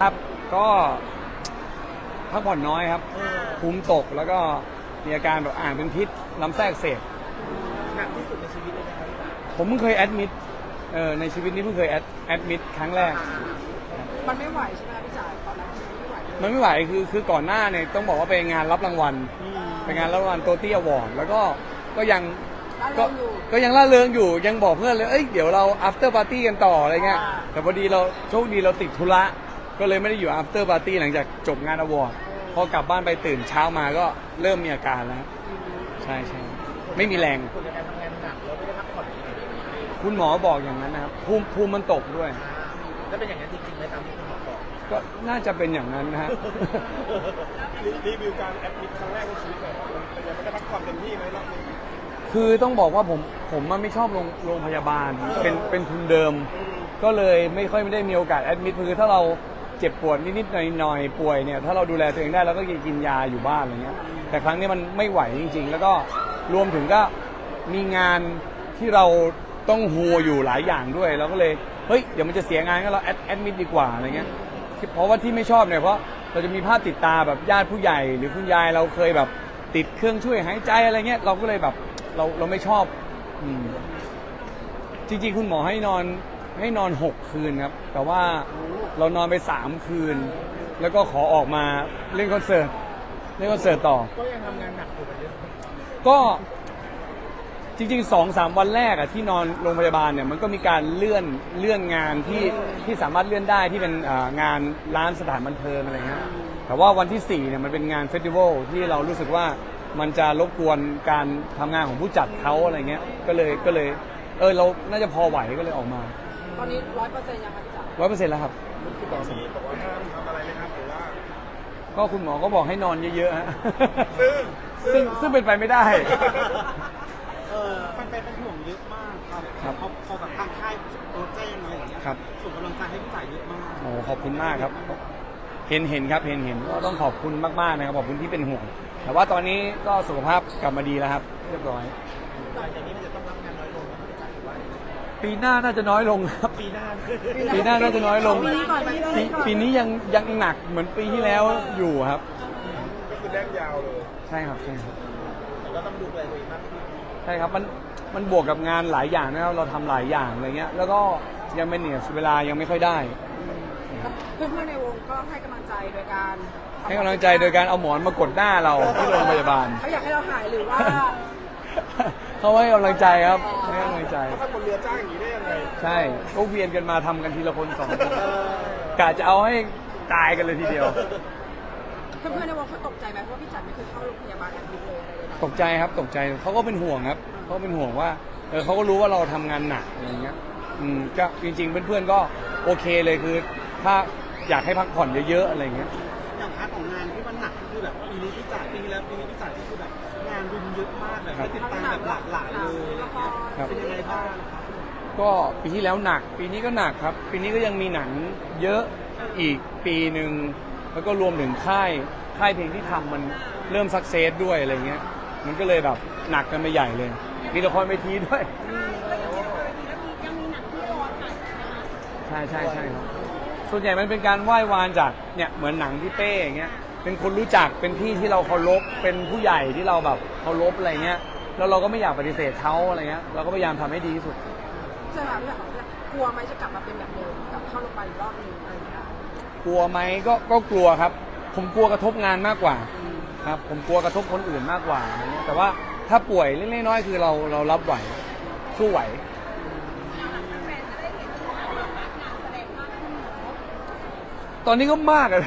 ครับก็พักผ่อนน้อยครับเออภูมิตกแล้วก็มีอาการแบบอ่านเป็นพิษลำไส้อักเสบหนักที่สุดในชีวิตเลยนะครับผมเพิ่งเคยแอดมิดเออในชีวิตนี้เพิ่งเคยแอดแอดมิดครั้งแรก มันไม่ไหวใช่ไหมคะพี่จ๋าตอนนั้นมันไม่ไหวเลยมันไม่ไหวคือคือก่อนหน้าเนี่ยต้องบอกว่าไปงานรับรางวัลอืมไปงานรับรางวัลโตตี้อวอร์ดแล้วก็ก็ยังก็ก็ก็ยังล่าเริงอยู่ยังบอกเพื่อนเลย เอ้ยเดี๋ยวเรา after party กันต่ออะไรเงี้ยแต่พอดีเราโชคดีเราติดธุระ ก็เลยไม่ได้อยู่ after party หลังจากจบงานอวอร์ดพอกลับบ้านไปตื่นเช้ามาก็เริ่มมีอาการแล้ว ใช่ใช่ไม่มีแรง คุณในการทำงานหนักแล้วไม่ได้พักผ่อนเลยคุณหมอบอกอย่างนั้นนะครับภูมิภูมิมันตกด้วยแล้วเป็นอย่างนั้นจริงๆไหมตามที่คุณหมอบอกก็น่าจะเป็นอย่างนั้นนะฮะ รีวิวการแอดมิดครั้งแรกในชีวิตหน่อยครับมันเป็นยังไงไม่ได้พักผ่อนเต็มที่ไหมรอบนี้คือต้องบอกว่าผมผมมันไม่ชอบโรงโรงพยาบาลเป็นเป็นทุนเดิม ก็เลยไม่ค่อยไม่ได้มีโอกาสแอดมิดคือถ้าเรา เจ็บปวดนิดๆหน่อยๆป่วยเนี่ยถ้าเราดูแลตัวเองได้เราก็กินยาอยู่บ้านอะไรเงี้ยแต่ครั้งนี้มันไม่ไหวจริง ๆ แล้วก็รวมถึงก็มีงานที่เราต้องหัวอยู่หลายอย่างด้วยเราก็เลยเฮ้ยเดี๋ยวมันจะเสียงานก็เราแอดแอดมิดดีกว่าอะไรเงี้ยเพราะว่าที่ไม่ชอบเนี่ยเพราะเราจะมีภาพติดตาแบบญาติผู้ใหญ่ หรือคุณยายเราเคยแบบติดเครื่องช่วยหายใจอะไรเงี้ยเราก็เลยแบบเราเราไม่ชอบอืมจริง ๆ คุณหมอให้นอน ให้นอน 6 คืนครับ แต่ว่าเรานอนไป 3 คืน แล้วก็ขอออกมาเล่นคอนเสิร์ตเล่นคอนเสิร์ตต่อ ก็ยังทำงานหนักอยู่เหมือนเดิมก็จริงๆสองสามวันแรกอะที่นอนโรงพยาบาลเนี่ยมันก็มีการเลื่อนเลื่อนงานที่ที่สามารถเลื่อนได้ที่เป็นอ่างานร้านสถานบันเทิงอะไรเงี้ยแต่ว่าวันที่4เนี่ยมันเป็นงานเฟสติวัลที่เรารู้สึกว่ามันจะรบกวนการทำงานของผู้จัดเขาอะไรเงี้ยก็เลยก็เลยเออเราน่าจะพอไหวก็เลยออกมา ตอนนี้ร้อยเปอร์เซ็นต์ยังคะพี่จ๋าร้อยเปอร์เซ็นต์แล้วครับ คุณหมอมีบอกว่าห้ามทำอะไรไหมครับหรือว่า ก็คุณหมอก็บอกให้นอนเยอะๆฮะ ซึ่งซึ่งซึ่งเป็นไปไม่ได้ เออแฟนๆเป็นห่วงเยอะมากครับครับเขาเขาแบบทางค่ายโปรแจ้งอะไรอย่างเงี้ยครับ ส่งกำลังใจให้พี่จ่ายเยอะมากโอ้ขอบคุณมากครับ เห็นเห็นครับเห็นเห็นก็ต้องขอบคุณมากๆนะครับขอบคุณที่เป็นห่วง แต่ว่าตอนนี้ก็สุขภาพกลับมาดีแล้วครับ เรียบร้อย หลังจากนี้มันจะต้องรับงาน ปีหน้าน่าจะน้อยลงครับ ปีหน้าปีหน้าน่าจะน้อยลง ปีนี้ก่อนปีปีนี้ก่อนปีนี้ยังยังหนักเหมือนปีที่แล้วอยู่ครับ ก็คือแน่นยาวเลยใช่ครับใช่ครับ แต่ก็ต้องดูแลตัวเองมากขึ้นใช่ครับมันมันบวกกับงานหลายอย่างนะครับเราทำหลายอย่างอะไรเงี้ย แล้วก็ยังเป็นเนี่ยเวลายังไม่ค่อยได้ เพื่อนๆในวงก็ให้กำลังใจโดยการให้กำลังใจโดยการเอาหมอนมากดหน้าเราที่โรงพยาบาล เขาอยากให้เราหายหรือว่า เขาให้กำลังใจครับให้กำลังใจ ถ้าคนเรือจ้างอย่างนี้ได้ยังไงใช่ก็เวียนกันมาทำกันทีละคนสองคนกะจะเอาให้ตายกันเลยทีเดียว เพื่อนๆในวงเขาตกใจไหมเพราะว่าพี่จ๋าไม่เคยเข้าโรงพยาบาลแอดมิดเลยอะไรเลยนะตกใจครับตกใจเขาก็เป็นห่วงครับเขาก็เป็นห่วงว่าเออเขาก็รู้ว่าเราทำงานหนักอะไรเงี้ยอืมก็จริง ๆ เพื่อนๆก็โอเคเลยคือ ถ้าอยากให้พักผ่อนเยอะๆอะไรเงี้ยอย่างพาร์ทของงานที่มันหนักก็คือแบบปีนี้พี่จ่ายปีที่แล้วปีนี้พี่จ่ายที่คือแบบงานรุมเยอะมากแบบให้ติดตามแบบหลากหลายเลยครับ เป็นยังไงบ้างก็ปีที่แล้วหนัก ปีนี้ก็หนักครับ ปีนี้ก็ยังมีหนังเยอะอีกปีหนึ่งแล้วก็รวมถึงค่ายค่ายเพลงที่ทำมันเริ่มสักเซสด้วยอะไรเงี้ย มันก็เลยแบบหนักกันไปใหญ่เลย มีละครเวทีด้วย ใช่ใช่ใช่ครับ ส่วนใหญ่มันเป็นการไหว้วานจากเนี่ยเหมือนหนังพี่เป้อย่างเงี้ย เป็นคนรู้จักเป็นพี่ที่เราเคารพเป็นผู้ใหญ่ที่เราแบบเคารพอะไรเงี้ยแล้วเราก็ไม่อยากปฏิเสธเขาอะไรเงี้ยเราก็พยายามทำให้ดีที่สุด ใช่ไหมพี่จ๋ากลัวไหมจะกลับมาเป็นแบบเดิมกลับเข้าโรงพยาบาลอีกรอบหนึงอะไรอย่างเงี้ยกลัวไหมก็ก็กลัวครับ ผมกลัวกระทบงานมากกว่าครับ ผมกลัวกระทบคนอื่นมากกว่าอะไรเงี้ยแต่ว่าถ้าป่วยเล็กๆน้อยๆคือเราเรารับไหวสู้ไหว ตอนนี้ก็มากอะ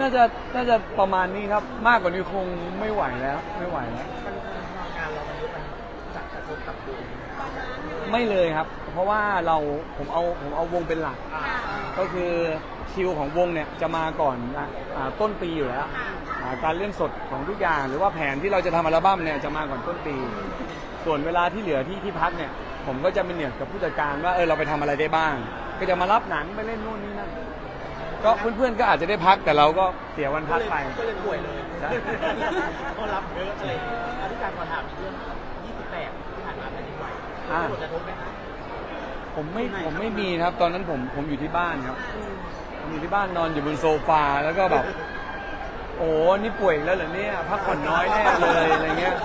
น่าจะน่าจะประมาณนี้ครับ มากกว่านี้คงไม่ไหวแล้ว ไม่ไหวแล้ว มันงานเรามันเยอะมันจะกระทบกับวงไม่เลยครับ เพราะว่าเราผมเอาผมเอาวงเป็นหลัก ก็คือคิวของวงเนี่ยจะมาก่อนอะอ่าต้นปีอยู่แล้วอ่าการเล่นสดของทุกอย่าง หรือว่าแผนที่เราจะทำอัลบั้มเนี่ยจะมาก่อนต้นปี ส่วนเวลาที่เหลือที่ที่พักเนี่ย ผมก็จะเป็นเนี่ยกับผู้จัดการว่าเออเราไปทำอะไรได้บ้าง ก็จะมารับหนังไปเล่นนู่นนี่นั่น ก็เพื่อนๆก็อาจจะได้พักแต่เราก็เสียวันพักไป ก็เลยป่วยเลยใช่ ก็รับเยอะเลยอธิการขอถามอีกเรื่อง28ที่ผ่านมาแผ่นดินไหวอ่าผลกระทบไหมคะผมไม่ผมไม่มีครับ ตอนนั้นผมผมอยู่ที่บ้านครับอืมอยู่ที่บ้านนอนอยู่บนโซฟาแล้วก็แบบ โอ้นี่ป่วยอีกแล้วเหรอเนี่ยพักผ่อนน้อยแน่เลยอะไรเงี้ย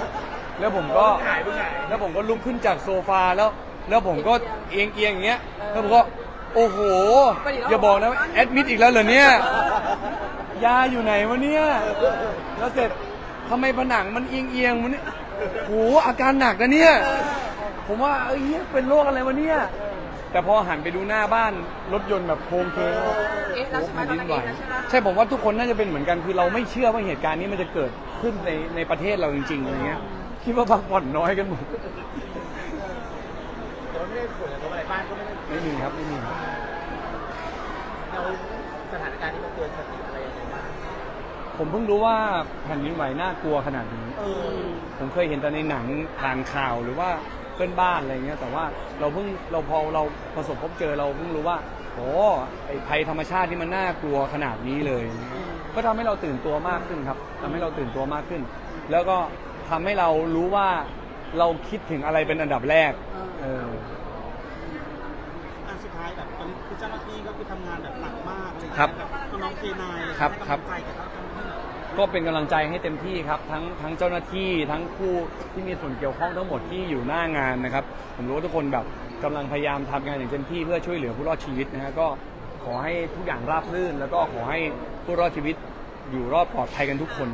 แล้วผมก็หายไปไหนแล้วผมก็ลุกขึ้นจากโซฟาแล้ว แล้วผมก็เอียงเอียงๆอย่างเงี้ยแล้วผมก็ โอ้โห อย่าบอกนะว่าแอดมิดอีกแล้วเหรอเนี่ย ยาอยู่ไหนวะเนี่ย แล้วเสร็จทำไมผนังมันเอียงเอียงๆมันเนี่ยโหอาการหนักนะเนี่ย ผมว่าเอ้ยเหี้ยเป็นโรคอะไรวะเนี่ย แต่พอหันไปดูหน้าบ้านรถยนต์แบบโครงเคงเอ๊ะแล้วใช่ไหมตอนนั้นเอ๊ะแล้วใช่ไหม ใช่ผมว่าทุกคนน่าจะเป็นเหมือนกันคือเราไม่เชื่อว่าเหตุการณ์นี้มันจะเกิดขึ้นในในประเทศเราจริงๆอะไรเงี้ยคิดว่าพักผ่อนน้อยกันหมดแต่ว่า ไม่ได้ผลกระทบอะไรบ้านก็ไม่ได้ไม่มีครับไม่มีครับเราสถานการณ์นี้มันเตือนสติอะไรยังไงบ้างผมเพิ่งรู้ว่าแผ่นดินไหวน่ากลัวขนาดนี้ เออผมเคยเห็นแต่ในหนังผ่านข่าวหรือว่าเพื่อนบ้านอะไรเงี้ยแต่ว่าเราเพิ่งเราพอเราประสบพบเจอเราเพิ่งรู้ว่าโอ้ไอภัยธรรมชาติที่มันน่ากลัวขนาดนี้เลย ก็ทำให้เราตื่นตัวมากขึ้นครับทำให้เราตื่นตัวมากขึ้น แล้วก็ทำให้เรารู้ว่าเราคิดถึงอะไรเป็นอันดับแรกเอออันสุดท้ายแบบตอนนี้ คือเจ้าหน้าที่ก็คือทำงานแบบหนักมากอะไรอย่างครัเงี้บยแบบน้องเคนายครับครับ ให้กำลังใจกับเจ้าหน้าที่หน่อยก็เป็นกำลังใจให้เต็มที่ครับทั้งทั้งเจ้าหน้าที่ทั้งผู้ที่มีส่วนเกี่ยวข้องทั้งหมดที่อยู่หน้างานนะครับ ผมรู้ว่าทุกคนแบบกำลังพยายามทำงานอย่างเต็มที่เพื่อช่วยเหลือผู้รอดชีวิตนะฮะก็ขอให้ทุกอย่างราบรื่น แล้วก็ขอให้ผู้รอดชีวิตอยู่รอดปลอดภัยกันทุกคน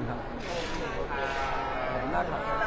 นะครับขอบคุณมากครับ